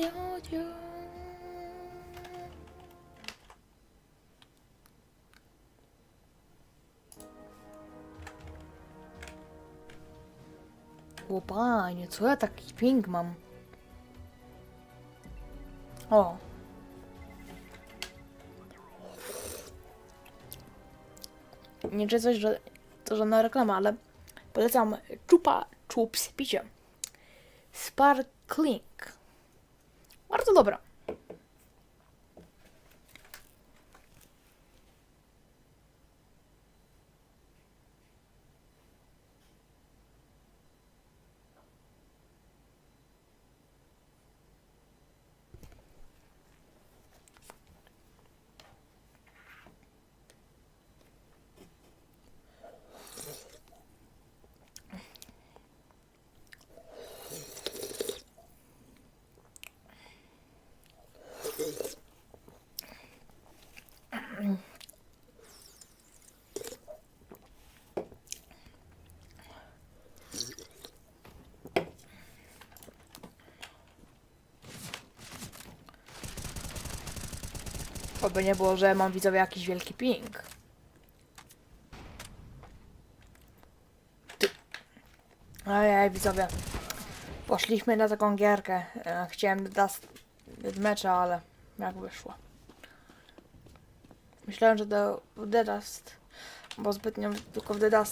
te odio. O panie, co ja taki ping mam? O. Nie czy coś, że to żadna reklama, ale polecam Chupa Chups picie. Sparkling. Bardzo dobra. Oby nie było, że mam widzowie jakiś wielki ping. Ty. Ojej, widzowie. Poszliśmy na taką gierkę. E, Chciałem dać mecza, ale jak wyszło. Myślałem, że do The Dust, bo zbytnio tylko w The Dust